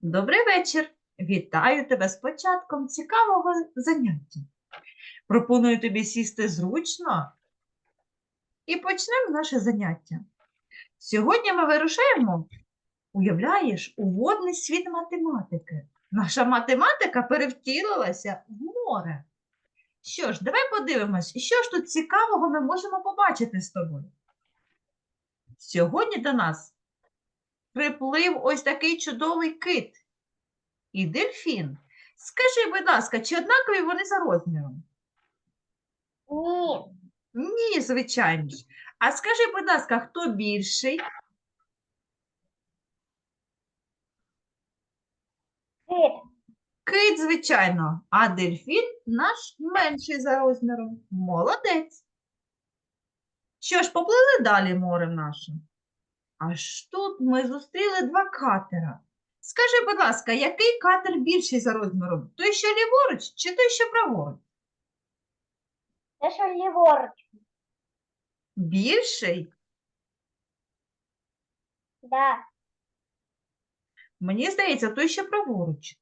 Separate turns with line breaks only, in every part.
Добрий вечір! Вітаю тебе з початком цікавого заняття. Пропоную тобі сісти зручно і почнемо наше заняття. Сьогодні ми вирушаємо, уявляєш, у водний світ математики. Наша математика перевтілилася в море. Що ж, давай подивимось, що ж тут цікавого ми можемо побачити з тобою. Сьогодні до нас приплив ось такий чудовий кит і дельфін. Скажи, будь ласка, чи однакові вони за розміром?
Ні.
Ні, звичайно ж. А скажи, будь ласка, хто більший?
Кит.
Кит, звичайно, а дельфін наш менший за розміром. Молодець. Що ж, поплили далі морем нашим. Аж тут ми зустріли два катера. Скажи, будь ласка, який катер більший за розміром? Той, що ліворуч, чи той, що праворуч?
Те, що ліворуч.
Більший?
Да.
Мені здається, той, що праворуч.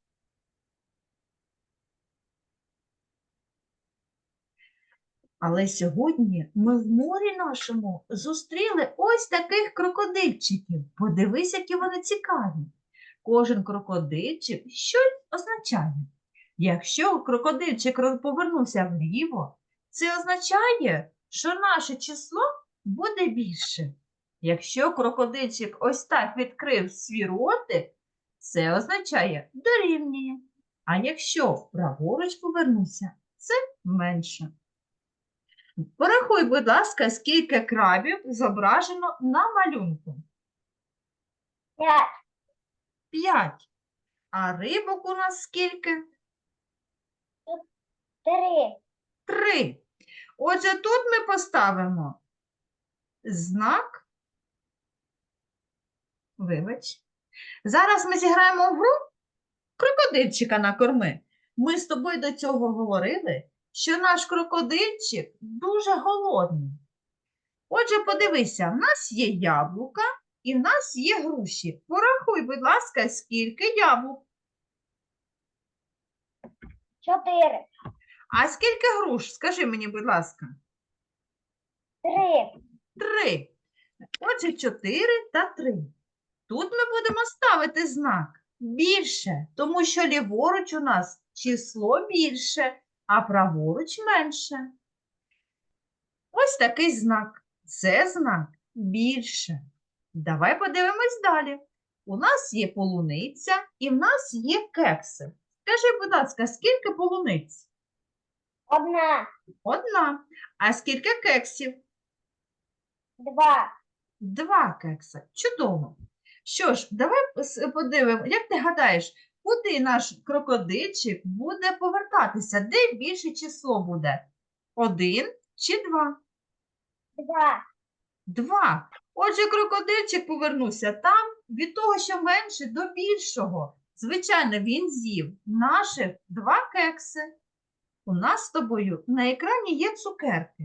Але сьогодні ми в морі нашому зустріли ось таких крокодильчиків. Подивись, які вони цікаві. Кожен крокодильчик щось означає. Якщо крокодильчик повернувся вліво, це означає, що наше число буде більше. Якщо крокодильчик ось так відкрив свій ротик, це означає дорівнює. А якщо праворуч повернувся, це менше. Порахуй, будь ласка, скільки крабів зображено на малюнку.
П'ять.
П'ять. А рибок у нас скільки?
Три.
Три. Отже, тут ми поставимо знак. Вибач. Зараз ми зіграємо в гру крокодильчика на корми. Ми з тобою до цього говорили, що наш крокодильчик дуже голодний. Отже, подивися, в нас є яблука і в нас є груші. Порахуй, будь ласка, скільки яблук,
Чотири.
а скільки груш? Скажи мені, будь ласка.
Три.
Три. Отже, чотири та три. Тут ми будемо ставити знак більше, тому що ліворуч у нас число більше, а праворуч менше. Ось такий знак. Це знак більше. Давай подивимось далі. У нас є полуниця і в нас є кекси. Скажи, будь ласка, скільки полуниць?
Одна.
Одна. А скільки кексів?
Два.
Два кекса. Чудово. Що ж, давай подивимо, як ти гадаєш, куди наш крокодильчик буде повертатися? Де більше число буде? Один чи два?
Два.
Два. Отже, крокодильчик повернувся там від того, що менше до більшого. Звичайно, він з'їв наших два кекси. У нас з тобою на екрані є цукерки.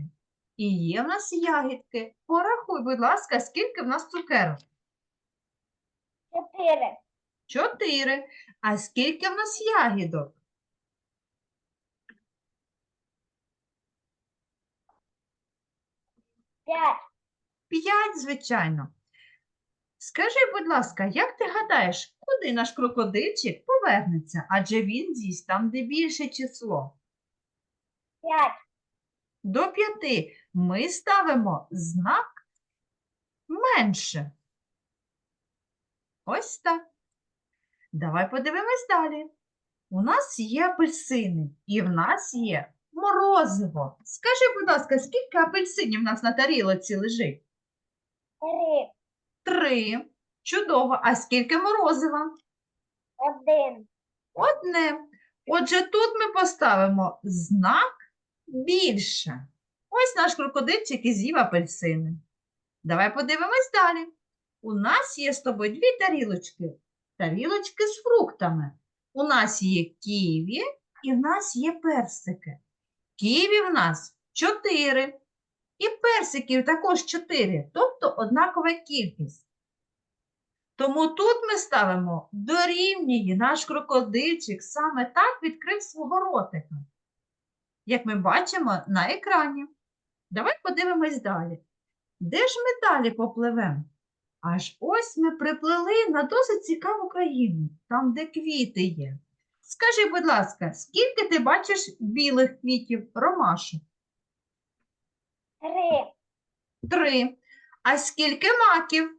І є в нас ягідки. Порахуй, будь ласка, скільки в нас цукерок?
Чотири.
Чотири. А скільки в нас ягідок?
П'ять.
П'ять, звичайно. Скажи, будь ласка, як ти гадаєш, куди наш крокодильчик повернеться? Адже він з'їсть там, де більше число.
П'ять.
До п'яти ми ставимо знак менше. Ось так. Давай подивимось далі. У нас є апельсини і в нас є морозиво. Скажи, будь ласка, скільки апельсинів у нас на тарілоці лежить?
Три.
Три. Чудово. А скільки морозива?
Один.
Одне. Отже, тут ми поставимо знак більше. Ось наш крокодильчик і з'їв апельсини. Давай подивимось далі. У нас є з тобою дві тарілочки. Тарілочки з фруктами. У нас є ківі і в нас є персики. Ківі в нас чотири. І персиків також чотири, тобто однакова кількість. Тому тут ми ставимо дорівнює наш крокодильчик саме так відкрив свого ротика. Як ми бачимо на екрані. Давай подивимось далі. Де ж ми далі попливемо? Аж ось ми приплили на досить цікаву країну, там, де квіти є. Скажи, будь ласка, скільки ти бачиш білих квітів ромашок?
Три.
Три. А скільки маків?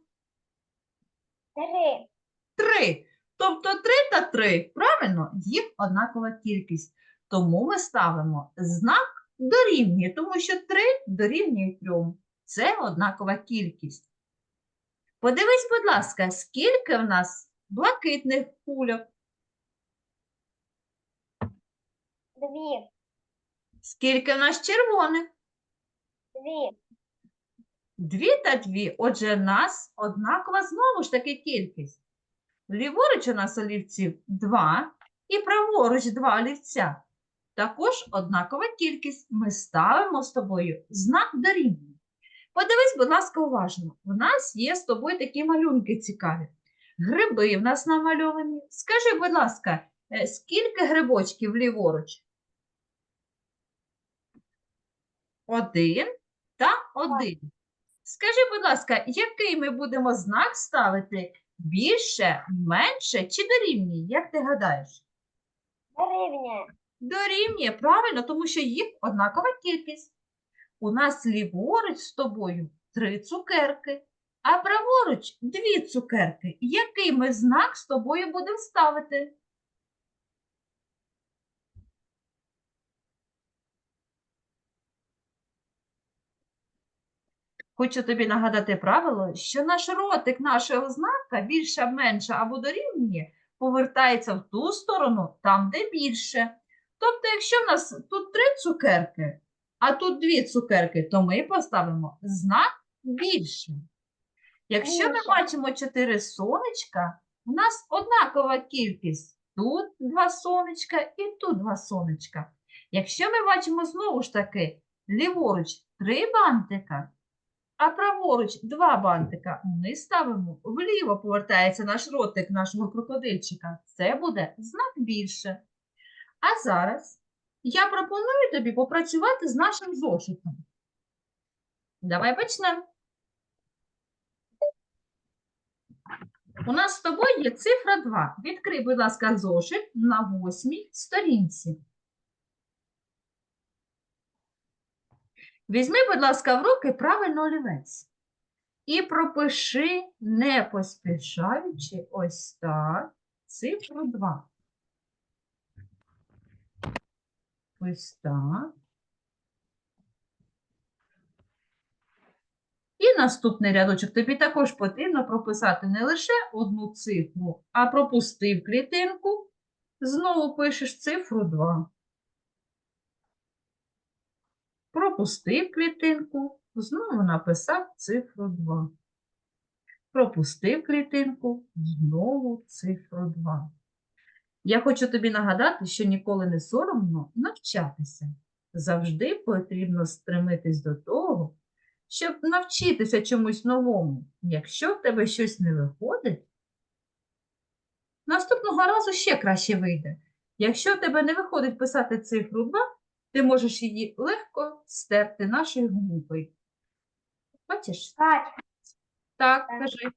Три.
Три. Тобто три та три. Правильно, їх однакова кількість. Тому ми ставимо знак дорівнює, тому що три дорівнює трьом. Це однакова кількість. Подивись, будь ласка, скільки в нас блакитних кульок,
Дві.
скільки в нас червоних.
Дві.
Дві та дві. Отже, в нас однакова знову ж таки кількість. Ліворуч у нас олівців два і праворуч два олівця. Також однакова кількість. Ми ставимо з тобою знак дорівнює. Подивись, будь ласка, уважно. У нас є з тобою такі малюнки цікаві. Гриби в нас намальовані. Скажи, будь ласка, е, скільки грибочків ліворуч? Один та один. Скажи, будь ласка, який ми будемо знак ставити? Більше, менше чи дорівнює? Як ти гадаєш?
Дорівнює.
Дорівнює, правильно, тому що їх однакова кількість. У нас ліворуч з тобою три цукерки, а праворуч дві цукерки. Який ми знак з тобою будемо ставити? Хочу тобі нагадати правило, що наш ротик нашого знака більше, менше або дорівнює повертається в ту сторону, там, де більше. Тобто, якщо в нас тут три цукерки, а тут дві цукерки, то ми поставимо знак більше. Якщо ми бачимо чотири сонечка, у нас однакова кількість. Тут два сонечка і тут два сонечка. Якщо ми бачимо знову ж таки ліворуч три бантика, а праворуч два бантика, ми ставимо вліво повертається наш ротик нашого крокодильчика. Це буде знак більше. А зараз я пропоную тобі попрацювати з нашим зошитом. Давай почнемо. У нас з тобою є цифра 2. Відкрий, будь ласка, зошит на восьмій сторінці. Візьми, будь ласка, в руки правильно олівець. І пропиши, не поспішаючи, ось так, цифру 2. Ось так. І наступний рядочок тобі також потрібно прописати не лише одну цифру, а пропустив клітинку, знову пишеш цифру 2. Пропустив клітинку, знову написав цифру 2. Пропустив клітинку, знову цифру 2. Я хочу тобі нагадати, що ніколи не соромно навчатися. Завжди потрібно стремитись до того, щоб навчитися чомусь новому. Якщо в тебе щось не виходить, наступного разу ще краще вийде. Якщо в тебе не виходить писати цифру 2, ти можеш її легко стерти нашою губою. Бачиш?
Так.
Так, кажи.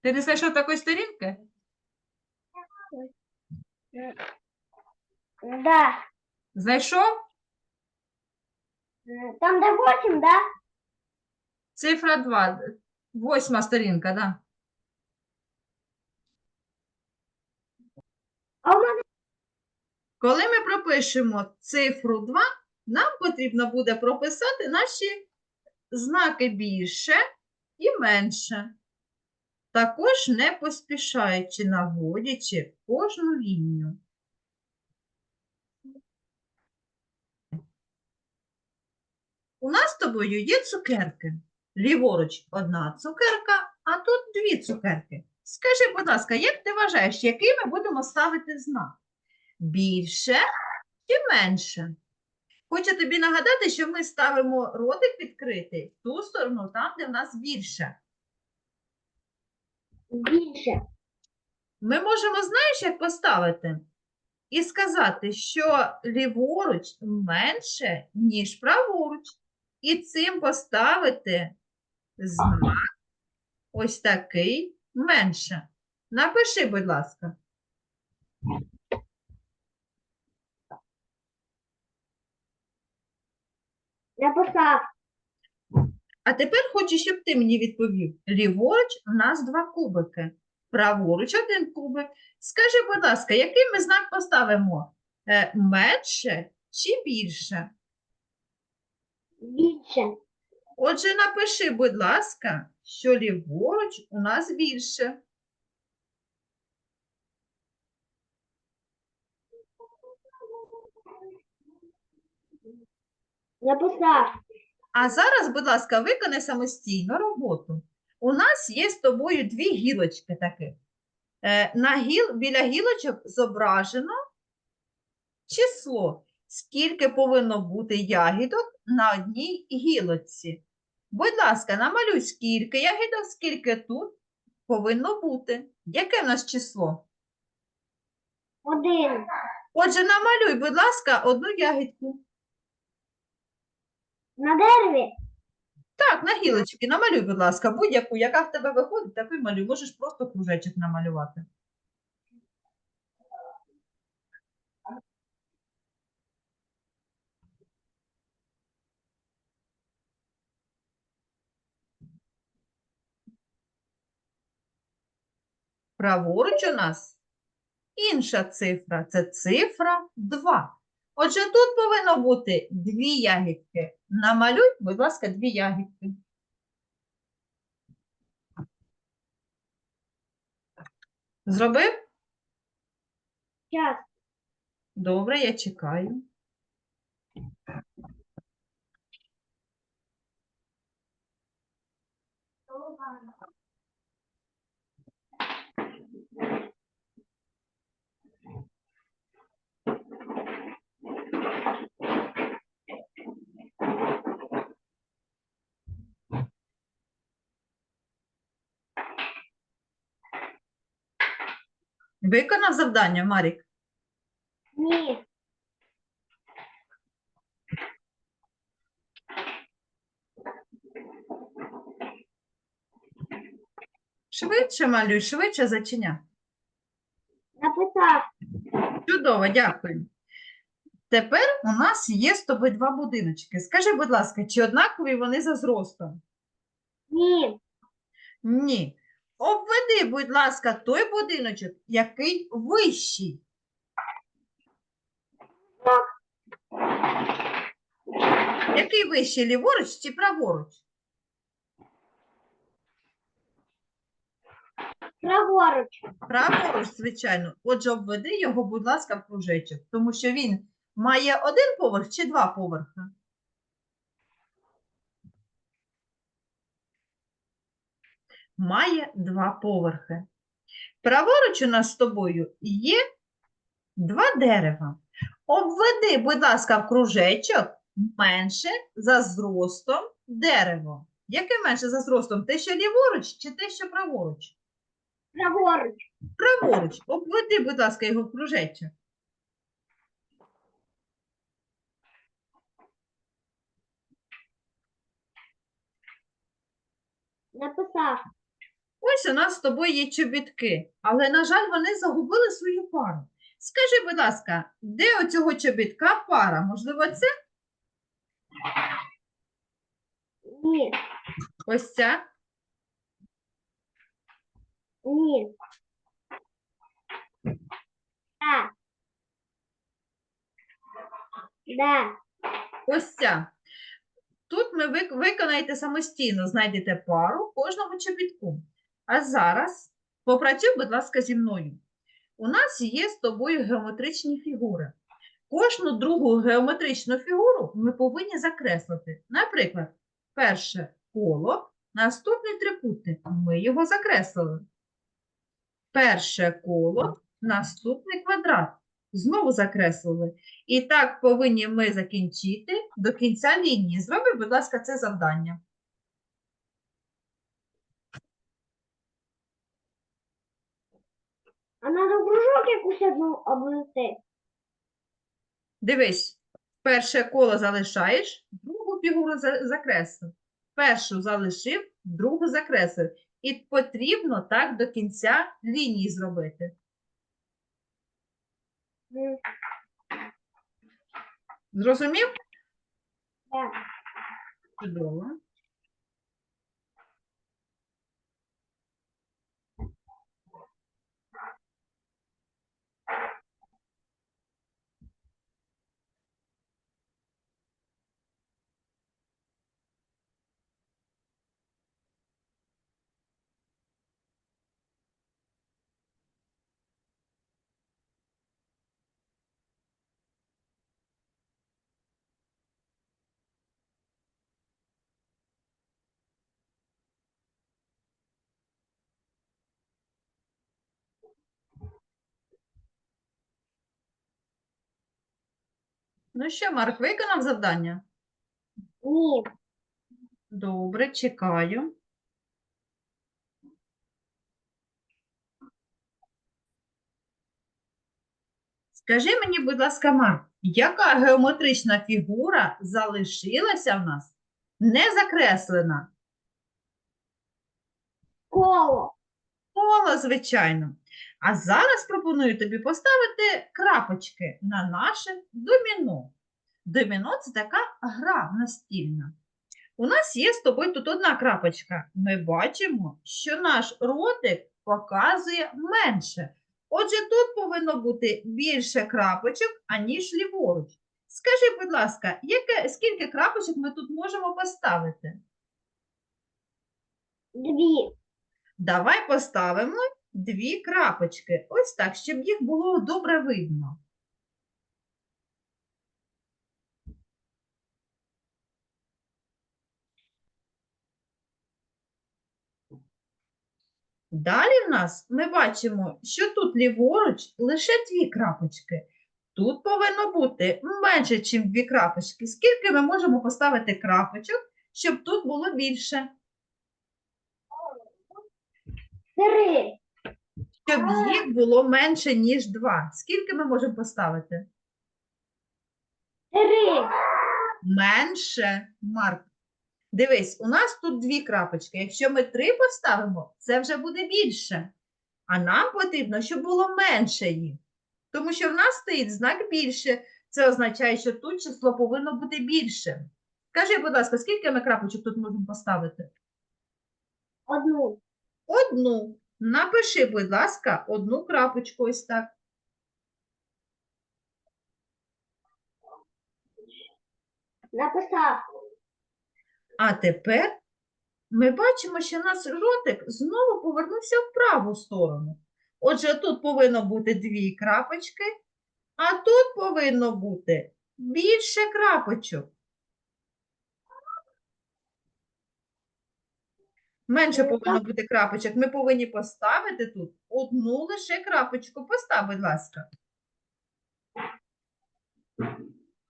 Ти не знайшов такої сторінки?
Да.
Знайшов?
Там де восемь, да?
Цифра 2. Восьма сторінка, да.
А у мене
Коли ми пропишемо цифру 2, нам потрібно буде прописати наші знаки більше і менше. Також не поспішаючи, наводячи кожну лінію. У нас з тобою є цукерки. Ліворуч одна цукерка, а тут дві цукерки. Скажи, будь ласка, як ти вважаєш, який ми будемо ставити знак? Більше чи менше? Хочу тобі нагадати, що ми ставимо ротик відкритий в ту сторону, там, де в нас більше.
Більше.
Ми можемо, знаєш, як поставити? І сказати, що ліворуч менше, ніж праворуч. І цим поставити знак ось такий менше. Напиши, будь ласка.
Написав.
А тепер хочу, щоб ти мені відповів. Ліворуч у нас два кубики, праворуч один кубик. Скажи, будь ласка, який ми знак поставимо? Е, менше чи більше?
Більше.
Отже, напиши, будь ласка, що ліворуч у нас більше.
Написав.
А зараз, будь ласка, виконай самостійно роботу. У нас є з тобою дві гілочки таких. Е, на гіл, біля гілочок зображено число, скільки повинно бути ягідок на одній гілочці. Будь ласка, намалюй, скільки ягідок, скільки тут повинно бути. Яке в нас число?
Один.
Отже, намалюй, будь ласка, одну ягідку.
На дереві.
Так, на гілочки намалюй, будь ласка, будь-яку, яка в тебе виходить, таку малюй. Можеш просто кружечок намалювати. Праворуч у нас інша цифра. Це цифра 2. Отже, тут повинно бути дві ягідки. Намалюй, будь ласка, дві ягідки. Зробив?
Час.
Добре, я чекаю. Виконав завдання, Марік?
Ні.
Швидше малюй, швидше зачиня.
Написав.
Чудово, дякую. Тепер у нас є з тобою два будиночки. Скажи, будь ласка, чи однакові вони за зростом?
Ні.
Ні. Обведи, будь ласка, той будиночок, який вищий. Який вищий, ліворуч чи праворуч?
Праворуч.
Праворуч, звичайно. Отже, обведи його, будь ласка, в кружечок, тому що він має один поверх чи два поверхи? Має два поверхи. Праворуч у нас з тобою є два дерева. Обведи, будь ласка, в кружечок менше за зростом дерево. Яке менше за зростом? Те, що ліворуч, чи те, що праворуч?
Праворуч.
Праворуч. Обведи, будь ласка, його в кружечок.
Написав.
Ось у нас з тобою є чобітки, але, на жаль, вони загубили свою пару. Скажи, будь ласка, де у цього чобітка пара? Можливо, це
Ні.
ось ця?
Ні. Да. Да.
Ось ця. Тут ми виконаєте самостійно, знайдете пару кожному чобітку. А зараз попрацюй, будь ласка, зі мною. У нас є з тобою геометричні фігури. Кожну другу геометричну фігуру ми повинні закреслити. Наприклад, перше коло, наступний трикутник. Ми його закреслили. Перше коло, наступний квадрат. Знову закреслили. І так повинні ми закінчити до кінця лінії. Зроби, будь ласка, це завдання.
А надо кружок якусь одну обнести.
Дивись, перше коло залишаєш, другу фігуру за- закреслив. Першу залишив, другу закреслив. І потрібно так до кінця лінії зробити.
М,
Зрозумів?
Да.
Чудово. Ну що, Марк, виконав завдання?
Ні.
Добре, чекаю. Скажи мені, будь ласка, Марк, яка геометрична фігура залишилася в нас не закреслена?
Коло.
Коло, звичайно. А зараз пропоную тобі поставити крапочки на наше доміно. Доміно це така гра настільна. У нас є з тобою тут одна крапочка. Ми бачимо, що наш ротик показує менше. Отже, тут повинно бути більше крапочок, аніж ліворуч. Скажи, будь ласка, яке, скільки крапочок ми тут можемо поставити?
Дві.
Давай поставимо дві крапочки. Ось так, щоб їх було добре видно. Далі в нас ми бачимо, що тут ліворуч лише дві крапочки. Тут повинно бути менше, ніж дві крапочки. Скільки ми можемо поставити крапочок, щоб тут було більше?
Три.
Щоб їх було менше, ніж два. Скільки ми можемо поставити?
Три.
Менше, Марк. Дивись, у нас тут дві крапочки. Якщо ми три поставимо, це вже буде більше. А нам потрібно, щоб було менше їх. Тому що в нас стоїть знак більше. Це означає, що тут число повинно бути більше. Скажи, будь ласка, скільки ми крапочок тут можемо поставити?
Одну.
Одну. Напиши, будь ласка, одну крапочку ось так.
Написав.
А тепер ми бачимо, що наш ротик знову повернувся в праву сторону. Отже, тут повинно бути дві крапочки, а тут повинно бути більше крапочок. Менше повинно бути крапочок. Ми повинні поставити тут одну лише крапочку. Постав, будь ласка.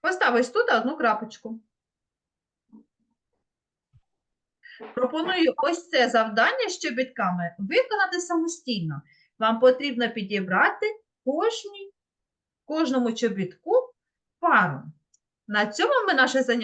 Постав ось тут одну крапочку. Пропоную ось це завдання з чобітками виконати самостійно. Вам потрібно підібрати кожній, кожному чобітку пару. На цьому ми наше заняття.